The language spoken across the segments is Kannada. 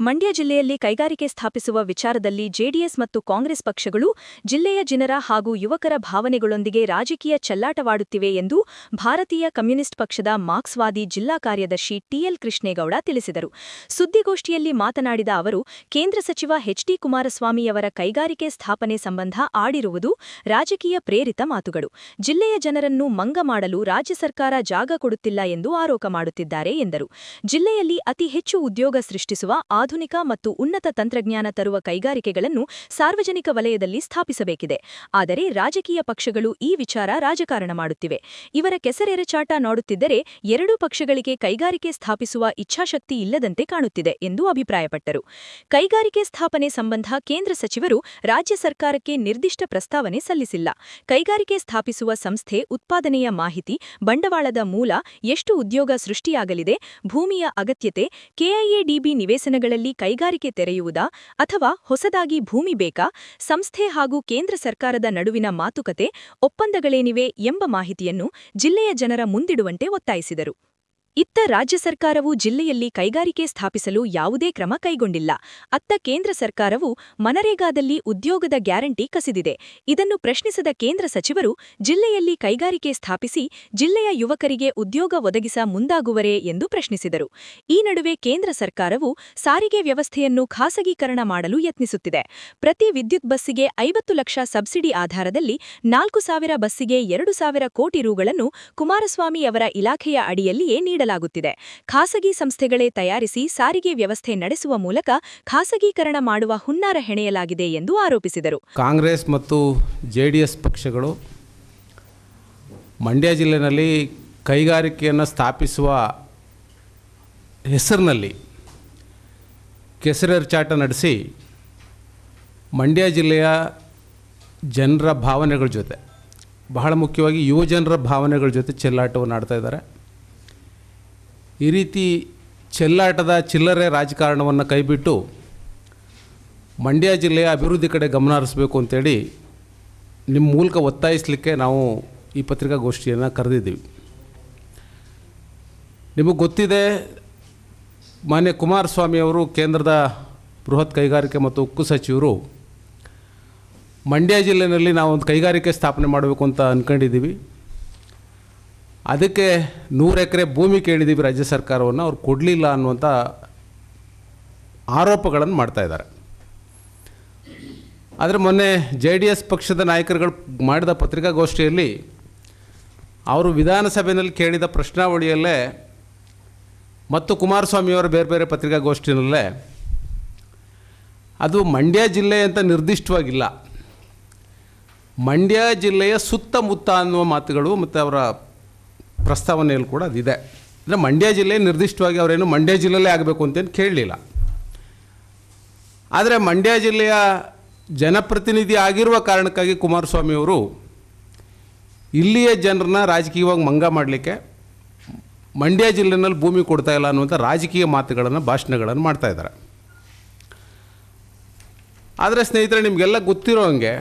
ಮಂಡ್ಯ ಜಿಲ್ಲೆಯಲ್ಲಿ ಕೈಗಾರಿಕೆ ಸ್ಥಾಪಿಸುವ ವಿಚಾರದಲ್ಲಿ ಜೆಡಿಎಸ್ ಮತ್ತು ಕಾಂಗ್ರೆಸ್ ಪಕ್ಷಗಳು ಜಿಲ್ಲೆಯ ಜನರ ಹಾಗೂ ಯುವಕರ ಭಾವನೆಗಳೊಂದಿಗೆ ರಾಜಕೀಯ ಚಲ್ಲಾಟವಾಡುತ್ತಿವೆ ಎಂದು ಭಾರತೀಯ ಕಮ್ಯುನಿಸ್ಟ್ ಪಕ್ಷದ ಮಾರ್ಕ್ಸ್ವಾದಿ ಜಿಲ್ಲಾ ಕಾರ್ಯದರ್ಶಿ ಟಿಎಲ್ ಕೃಷ್ಣೇಗೌಡ ತಿಳಿಸಿದರು. ಸುದ್ದಿಗೋಷ್ಠಿಯಲ್ಲಿ ಮಾತನಾಡಿದ ಅವರು, ಕೇಂದ್ರ ಸಚಿವ ಎಚ್ಡಿ ಕುಮಾರಸ್ವಾಮಿಯವರ ಕೈಗಾರಿಕೆ ಸ್ಥಾಪನೆ ಸಂಬಂಧ ಆಡಿರುವುದು ರಾಜಕೀಯ ಪ್ರೇರಿತ ಮಾತುಗಳು. ಜಿಲ್ಲೆಯ ಜನರನ್ನು ಮಂಗ ಮಾಡಲು ರಾಜ್ಯ ಸರ್ಕಾರ ಜಾಗ ಕೊಡುತ್ತಿಲ್ಲ ಎಂದು ಆರೋಪ ಮಾಡುತ್ತಿದ್ದಾರೆ ಎಂದರು. ಜಿಲ್ಲೆಯಲ್ಲಿ ಅತಿ ಹೆಚ್ಚು ಉದ್ಯೋಗ ಸೃಷ್ಟಿಸುವ ಆಧುನಿಕ ಮತ್ತು ಉನ್ನತ ತಂತ್ರಜ್ಞಾನ ತರುವ ಕೈಗಾರಿಕೆಗಳನ್ನು ಸಾರ್ವಜನಿಕ ವಲಯದಲ್ಲಿ ಸ್ಥಾಪಿಸಬೇಕಿದೆ. ಆದರೆ ರಾಜಕೀಯ ಪಕ್ಷಗಳು ಈ ವಿಚಾರ ರಾಜಕಾರಣ ಮಾಡುತ್ತಿವೆ. ಇವರ ಕೆಸರೆರಚಾಟ ನೋಡುತ್ತಿದ್ದರೆ ಎರಡೂ ಪಕ್ಷಗಳಿಗೆ ಕೈಗಾರಿಕೆ ಸ್ಥಾಪಿಸುವ ಇಚ್ಛಾಶಕ್ತಿ ಇಲ್ಲದಂತೆ ಕಾಣುತ್ತಿದೆ ಎಂದು ಅಭಿಪ್ರಾಯಪಟ್ಟರು. ಕೈಗಾರಿಕೆ ಸ್ಥಾಪನೆ ಸಂಬಂಧ ಕೇಂದ್ರ ಸಚಿವರು ರಾಜ್ಯ ಸರ್ಕಾರಕ್ಕೆ ನಿರ್ದಿಷ್ಟ ಪ್ರಸ್ತಾವನೆ ಸಲ್ಲಿಸಿಲ್ಲ. ಕೈಗಾರಿಕೆ ಸ್ಥಾಪಿಸುವ ಸಂಸ್ಥೆ ಉತ್ಪಾದನೆಯ ಮಾಹಿತಿ, ಬಂಡವಾಳದ ಮೂಲ, ಎಷ್ಟು ಉದ್ಯೋಗ ಸೃಷ್ಟಿಯಾಗಲಿದೆ, ಭೂಮಿಯ ಅಗತ್ಯತೆ, ಕೆಐಎಡಿಬಿ ನಿವೇಶನಗಳಲ್ಲಿ ಕೈಗಾರಿಕೆ ತೆರೆಯುವುದಾ ಅಥವಾ ಹೊಸದಾಗಿ ಭೂಮಿ ಬೇಕಾ? ಸಂಸ್ಥೆ ಹಾಗೂ ಕೇಂದ್ರ ಸರ್ಕಾರದ ನಡುವಿನ ಮಾತುಕತೆ, ಒಪ್ಪಂದಗಳೇನಿವೆ ಎಂಬ ಮಾಹಿತಿಯನ್ನು ಜಿಲ್ಲೆಯ ಜನರ ಮುಂದಿಡುವಂತೆ ಒತ್ತಾಯಿಸಿದರು. ಇತ್ತ ರಾಜ್ಯ ಸರ್ಕಾರವು ಜಿಲ್ಲೆಯಲ್ಲಿ ಕೈಗಾರಿಕೆ ಸ್ಥಾಪಿಸಲು ಯಾವುದೇ ಕ್ರಮ ಕೈಗೊಂಡಿಲ್ಲ. ಅತ್ತ ಕೇಂದ್ರ ಸರ್ಕಾರವು ಮನರೇಗಾದಲ್ಲಿ ಉದ್ಯೋಗದ ಗ್ಯಾರಂಟಿ ಕಸಿದಿದೆ. ಇದನ್ನು ಪ್ರಶ್ನಿಸಿದ ಕೇಂದ್ರ ಸಚಿವರು, ಜಿಲ್ಲೆಯಲ್ಲಿ ಕೈಗಾರಿಕೆ ಸ್ಥಾಪಿಸಿ ಜಿಲ್ಲೆಯ ಯುವಕರಿಗೆ ಉದ್ಯೋಗ ಒದಗಿಸ ಮುಂದಾಗುವರೇ ಎಂದು ಪ್ರಶ್ನಿಸಿದರು. ಈ ನಡುವೆ ಕೇಂದ್ರ ಸರ್ಕಾರವು ಸಾರಿಗೆ ವ್ಯವಸ್ಥೆಯನ್ನು ಖಾಸಗೀಕರಣ ಮಾಡಲು ಯತ್ನಿಸುತ್ತಿದೆ. ಪ್ರತಿ ವಿದ್ಯುತ್ ಬಸ್ಸಿಗೆ ಐವತ್ತು ಲಕ್ಷ ಸಬ್ಸಿಡಿ ಆಧಾರದಲ್ಲಿ ನಾಲ್ಕು ಸಾವಿರ ಬಸ್ಸಿಗೆ ಎರಡು ಸಾವಿರ ಕೋಟಿ ರುಗಳನ್ನು ಕುಮಾರಸ್ವಾಮಿ ಅವರ ಇಲಾಖೆಯ ಅಡಿಯಲ್ಲಿಯೇ ನೀಡಲಾಗುತ್ತಿದೆ. ಖಾಸಗಿ ಸಂಸ್ಥೆಗಳೇ ತಯಾರಿಸಿ ಸಾರಿಗೆ ವ್ಯವಸ್ಥೆ ನಡೆಸುವ ಮೂಲಕ ಖಾಸಗೀಕರಣ ಮಾಡುವ ಹುನ್ನಾರ ಹೆಣೆಯಲಾಗಿದೆ ಎಂದು ಆರೋಪಿಸಿದರು. ಕಾಂಗ್ರೆಸ್ ಮತ್ತು ಜೆಡಿಎಸ್ ಪಕ್ಷಗಳು ಮಂಡ್ಯ ಜಿಲ್ಲೆಯಲ್ಲಿ ಕೈಗಾರಿಕೆಯನ್ನು ಸ್ಥಾಪಿಸುವ ಹೆಸರಿನಲ್ಲಿ ಕೆಸರೆರಚಾಟ ನಡೆಸಿ ಮಂಡ್ಯ ಜಿಲ್ಲೆಯ ಜನರ ಭಾವನೆಗಳ ಜೊತೆ, ಬಹಳ ಮುಖ್ಯವಾಗಿ ಯುವ ಜನರ ಭಾವನೆಗಳ ಜೊತೆ ಚೆಲ್ಲಾಟವನ್ನು ಆಡ್ತಾ ಇದ್ದಾರೆ. ಈ ರೀತಿ ಚೆಲ್ಲಾಟದ ಚಿಲ್ಲರೆ ರಾಜಕಾರಣವನ್ನು ಕೈಬಿಟ್ಟು ಮಂಡ್ಯ ಜಿಲ್ಲೆಯ ಅಭಿವೃದ್ಧಿ ಕಡೆ ಗಮನ ಹರಿಸಬೇಕು ಅಂತೇಳಿ ನಿಮ್ಮ ಮೂಲಕ ಒತ್ತಾಯಿಸಲಿಕ್ಕೆ ನಾವು ಈ ಪತ್ರಿಕಾಗೋಷ್ಠಿಯನ್ನು ಕರೆದಿದ್ದೀವಿ. ನಿಮಗೆ ಗೊತ್ತಿದೆ, ಮಾನ್ಯ ಕುಮಾರಸ್ವಾಮಿಯವರು ಕೇಂದ್ರದ ಬೃಹತ್ ಕೈಗಾರಿಕೆ ಮತ್ತು ಉಕ್ಕು ಸಚಿವರು ಮಂಡ್ಯ ಜಿಲ್ಲೆಯಲ್ಲಿ ನಾವು ಒಂದು ಕೈಗಾರಿಕೆ ಸ್ಥಾಪನೆ ಮಾಡಬೇಕು ಅಂತ ಅಂದ್ಕೊಂಡಿದ್ದೀವಿ ಅದಕ್ಕೆ ನೂರು ಎಕರೆ ಭೂಮಿ ಕೇಳಿದ್ದೀವಿ ರಾಜ್ಯ ಸರ್ಕಾರವನ್ನು, ಅವ್ರು ಕೊಡಲಿಲ್ಲ ಅನ್ನುವಂಥ ಆರೋಪಗಳನ್ನು ಮಾಡ್ತಾ ಇದ್ದಾರೆ. ಆದರೆ ಮೊನ್ನೆ ಜೆ ಡಿ ಎಸ್ ಪಕ್ಷದ ನಾಯಕರುಗಳು ಮಾಡಿದ ಪತ್ರಿಕಾಗೋಷ್ಠಿಯಲ್ಲಿ ಅವರು ವಿಧಾನಸಭೆಯಲ್ಲಿ ಕೇಳಿದ ಪ್ರಶ್ನಾವಳಿಯಲ್ಲೇ ಮತ್ತು ಕುಮಾರಸ್ವಾಮಿಯವರ ಬೇರೆ ಬೇರೆ ಪತ್ರಿಕಾಗೋಷ್ಠಿಯಲ್ಲೇ ಅದು ಮಂಡ್ಯ ಜಿಲ್ಲೆ ಅಂತ ನಿರ್ದಿಷ್ಟವಾಗಿಲ್ಲ. ಮಂಡ್ಯ ಜಿಲ್ಲೆಯ ಸುತ್ತಮುತ್ತ ಅನ್ನುವ ಮಾತುಗಳು ಮತ್ತು ಅವರ ಪ್ರಸ್ತಾವನೆಯಲ್ಲಿ ಕೂಡ ಅದಿದೆ. ಅಂದರೆ ಮಂಡ್ಯ ಜಿಲ್ಲೆ ನಿರ್ದಿಷ್ಟವಾಗಿ ಅವರೇನು ಮಂಡ್ಯ ಜಿಲ್ಲೆಯಲ್ಲೇ ಆಗಬೇಕು ಅಂತೇನು ಕೇಳಲಿಲ್ಲ. ಆದರೆ ಮಂಡ್ಯ ಜಿಲ್ಲೆಯ ಜನಪ್ರತಿನಿಧಿ ಆಗಿರುವ ಕಾರಣಕ್ಕಾಗಿ ಕುಮಾರಸ್ವಾಮಿ ಅವರು ಇಲ್ಲಿಯ ಜನರನ್ನ ರಾಜಕೀಯವಾಗಿ ಮಂಗ ಮಾಡಲಿಕ್ಕೆ ಮಂಡ್ಯ ಜಿಲ್ಲೆನಲ್ಲಿ ಭೂಮಿ ಕೊಡ್ತಾ ಇಲ್ಲ ಅನ್ನುವಂಥ ರಾಜಕೀಯ ಮಾತುಗಳನ್ನು, ಭಾಷಣಗಳನ್ನು ಮಾಡ್ತಾಯಿದ್ದಾರೆ ಆದರೆ ಸ್ನೇಹಿತರೆ, ನಿಮಗೆಲ್ಲ ಗೊತ್ತಿರೋ ಹಂಗೆ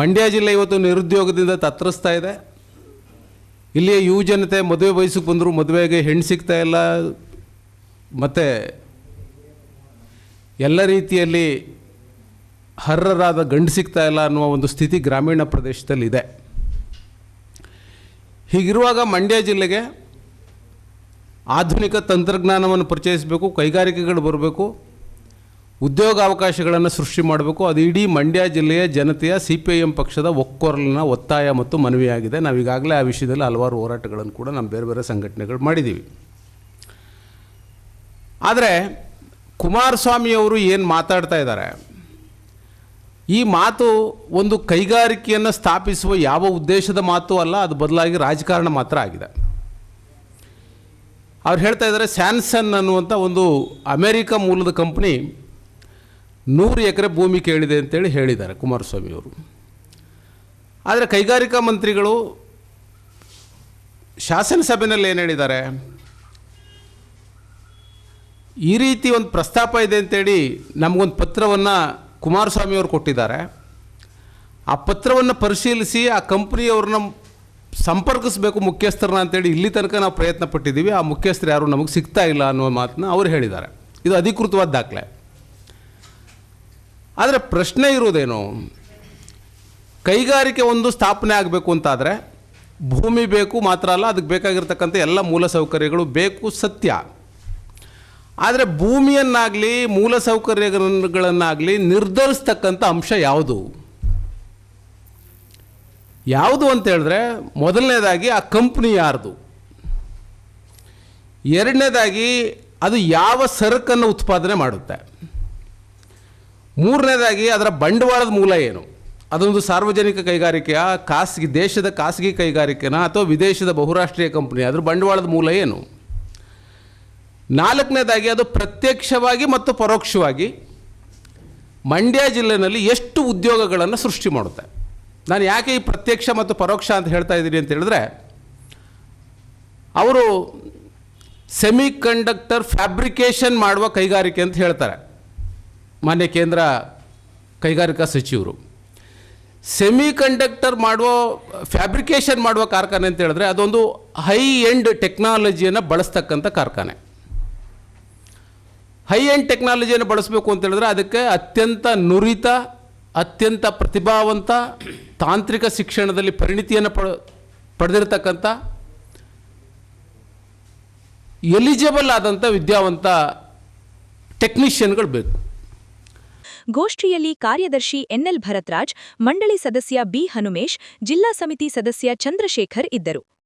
ಮಂಡ್ಯ ಜಿಲ್ಲೆ ಇವತ್ತು ನಿರುದ್ಯೋಗದಿಂದ ತತ್ತರಿಸ್ತಾ ಇದೆ. ಇಲ್ಲಿಯ ಯುವ ಜನತೆ ಮದುವೆ ವಯಸ್ಸಿಗೆ ಬಂದರೂ ಮದುವೆಗೆ ಹೆಣ್ಣು ಸಿಗ್ತಾ ಇಲ್ಲ. ಮತ್ತು ಎಲ್ಲ ರೀತಿಯಲ್ಲಿ ಹರ್ರರಾದ ಗಂಡು ಸಿಗ್ತಾ ಇಲ್ಲ ಅನ್ನುವ ಒಂದು ಸ್ಥಿತಿ ಗ್ರಾಮೀಣ ಪ್ರದೇಶದಲ್ಲಿ ಇದೆ ಹೀಗಿರುವಾಗ ಮಂಡ್ಯ ಜಿಲ್ಲೆಗೆ ಆಧುನಿಕ ತಂತ್ರಜ್ಞಾನವನ್ನು ಪರಿಚಯಿಸಬೇಕು, ಕೈಗಾರಿಕೆಗಳು ಬರಬೇಕು ಉದ್ಯೋಗ ಅವಕಾಶಗಳನ್ನು ಸೃಷ್ಟಿ ಮಾಡಬೇಕು. ಅದು ಇಡೀ ಮಂಡ್ಯ ಜಿಲ್ಲೆಯ ಜನತೆಯ ಸಿ ಪಿ ಐ ಎಂ ಪಕ್ಷದ ಒಕ್ಕೊರಲಿನ ಒತ್ತಾಯ ಮತ್ತು ಮನವಿಯಾಗಿದೆ. ನಾವು ಈಗಾಗಲೇ ಆ ವಿಷಯದಲ್ಲಿ ಹಲವಾರು ಹೋರಾಟಗಳನ್ನು ಕೂಡ ನಾವು ಬೇರೆ ಬೇರೆ ಸಂಘಟನೆಗಳು ಮಾಡಿದ್ದೀವಿ ಆದರೆ ಕುಮಾರಸ್ವಾಮಿಯವರು ಏನು ಮಾತಾಡ್ತಾ ಇದ್ದಾರೆ? ಈ ಮಾತು ಒಂದು ಕೈಗಾರಿಕೆಯನ್ನು ಸ್ಥಾಪಿಸುವ ಯಾವ ಉದ್ದೇಶದ ಮಾತು ಅಲ್ಲ, ಅದು ಬದಲಾಗಿ ರಾಜಕಾರಣ ಮಾತ್ರ ಆಗಿದೆ. ಅವ್ರು ಹೇಳ್ತಾ ಇದ್ದಾರೆ ಸ್ಯಾನ್ಸನ್ ಅನ್ನುವಂಥ ಒಂದು ಅಮೇರಿಕ ಮೂಲದ ಕಂಪ್ನಿ ನೂರು ಎಕರೆ ಭೂಮಿ ಕೇಳಿದೆ ಅಂತೇಳಿ ಹೇಳಿದ್ದಾರೆ ಕುಮಾರಸ್ವಾಮಿಯವರು ಆದರೆ ಕೈಗಾರಿಕಾ ಮಂತ್ರಿಗಳು ಶಾಸನಸಭೆಯಲ್ಲಿ ಏನು ಹೇಳಿದ್ದಾರೆ? ಈ ರೀತಿ ಒಂದು ಪ್ರಸ್ತಾಪ ಇದೆ ಅಂತೇಳಿ ನಮಗೊಂದು ಪತ್ರವನ್ನು ಕುಮಾರಸ್ವಾಮಿಯವರು ಕೊಟ್ಟಿದ್ದಾರೆ. ಆ ಪತ್ರವನ್ನು ಪರಿಶೀಲಿಸಿ ಆ ಕಂಪ್ನಿಯವ್ರನ್ನ ಸಂಪರ್ಕಿಸಬೇಕು ಮುಖ್ಯಸ್ಥರನ್ನ ಅಂತೇಳಿ ಇಲ್ಲಿ ತನಕ ನಾವು ಪ್ರಯತ್ನ ಪಟ್ಟಿದ್ದೀವಿ ಆ ಮುಖ್ಯಸ್ಥರು ಯಾರು ನಮಗೆ ಸಿಗ್ತಾ ಇಲ್ಲ ಅನ್ನೋ ಮಾತನ್ನ ಅವರು ಹೇಳಿದ್ದಾರೆ. ಇದು ಅಧಿಕೃತವಾದ ದಾಖಲೆ. ಆದರೆ ಪ್ರಶ್ನೆ ಇರುವುದೇನು? ಕೈಗಾರಿಕೆ ಒಂದು ಸ್ಥಾಪನೆ ಆಗಬೇಕು ಅಂತಾದರೆ ಭೂಮಿ ಬೇಕು ಮಾತ್ರ ಅಲ್ಲ, ಅದಕ್ಕೆ ಬೇಕಾಗಿರ್ತಕ್ಕಂಥ ಎಲ್ಲ ಮೂಲಸೌಕರ್ಯಗಳು ಬೇಕು ಸತ್ಯ. ಆದರೆ ಭೂಮಿಯನ್ನಾಗಲಿ ಮೂಲಸೌಕರ್ಯಗಳನ್ನಾಗಲಿ ನಿರ್ಧರಿಸ್ತಕ್ಕಂಥ ಅಂಶ ಯಾವುದು? ಯಾವುದು ಅಂತ ಹೇಳಿದ್ರೆ ಮೊದಲನೇದಾಗಿ ಆ ಕಂಪ್ನಿ ಯಾರ್ದು? ಎರಡನೇದಾಗಿ ಅದು ಯಾವ ಸರಕನ್ನು ಉತ್ಪಾದನೆ ಮಾಡುತ್ತೆ? ಮೂರನೇದಾಗಿ ಅದರ ಬಂಡವಾಳದ ಮೂಲ ಏನು? ಅದೊಂದು ಸಾರ್ವಜನಿಕ ಕೈಗಾರಿಕೆಯ ಖಾಸಗಿ, ದೇಶದ ಖಾಸಗಿ ಕೈಗಾರಿಕೆನ ಅಥವಾ ವಿದೇಶದ ಬಹುರಾಷ್ಟ್ರೀಯ ಕಂಪನಿ ಅದರ ಬಂಡವಾಳದ ಮೂಲ ಏನು? ನಾಲ್ಕನೇದಾಗಿ ಅದು ಪ್ರತ್ಯಕ್ಷವಾಗಿ ಮತ್ತು ಪರೋಕ್ಷವಾಗಿ ಮಂಡ್ಯ ಜಿಲ್ಲೆಯಲ್ಲಿ ಎಷ್ಟು ಉದ್ಯೋಗಗಳನ್ನು ಸೃಷ್ಟಿ ಮಾಡುತ್ತೆ? ನಾನು ಯಾಕೆ ಈ ಪ್ರತ್ಯಕ್ಷ ಮತ್ತು ಪರೋಕ್ಷ ಅಂತ ಹೇಳ್ತಾ ಇದ್ದೀನಿ ಅಂತ ಹೇಳಿದ್ರೆ, ಅವರು ಸೆಮಿ ಕಂಡಕ್ಟರ್ ಫ್ಯಾಬ್ರಿಕೇಷನ್ ಮಾಡುವ ಕೈಗಾರಿಕೆ ಅಂತ ಹೇಳ್ತಾರೆ. ಮಾನ್ಯ ಕೇಂದ್ರ ಕೈಗಾರಿಕಾ ಸಚಿವರು ಸೆಮಿ ಕಂಡಕ್ಟರ್ ಮಾಡುವ ಫ್ಯಾಬ್ರಿಕೇಷನ್ ಮಾಡುವ ಕಾರ್ಖಾನೆ ಅಂತ ಹೇಳಿದ್ರೆ ಅದೊಂದು ಹೈ ಎಂಡ್ ಟೆಕ್ನಾಲಜಿಯನ್ನು ಬಳಸ್ತಕ್ಕಂಥ ಕಾರ್ಖಾನೆ. ಹೈ ಎಂಡ್ ಟೆಕ್ನಾಲಜಿಯನ್ನು ಬಳಸಬೇಕು ಅಂತ ಹೇಳಿದ್ರೆ ಅದಕ್ಕೆ ಅತ್ಯಂತ ನುರಿತ, ಅತ್ಯಂತ ಪ್ರತಿಭಾವಂತ ತಾಂತ್ರಿಕ ಶಿಕ್ಷಣದಲ್ಲಿ ಪರಿಣಿತಿಯನ್ನು ಪಡ, ಪಡೆದಿರತಕ್ಕಂಥ ಎಲಿಜಿಬಲ್ ಆದಂಥ ವಿದ್ಯಾವಂತ ಟೆಕ್ನಿಷಿಯನ್ಗಳು ಬೇಕು. ಗೋಷ್ಠಿಯಲ್ಲಿ ಕಾರ್ಯದರ್ಶಿ ಎನ್ಎಲ್ ಭರತ್ರಾಜ್ ಮಂಡಳಿ ಸದಸ್ಯ ಬಿ ಹನುಮೇಶ್ ಜಿಲ್ಲಾ ಸಮಿತಿ ಸದಸ್ಯ ಚಂದ್ರಶೇಖರ್ ಇದ್ದರು.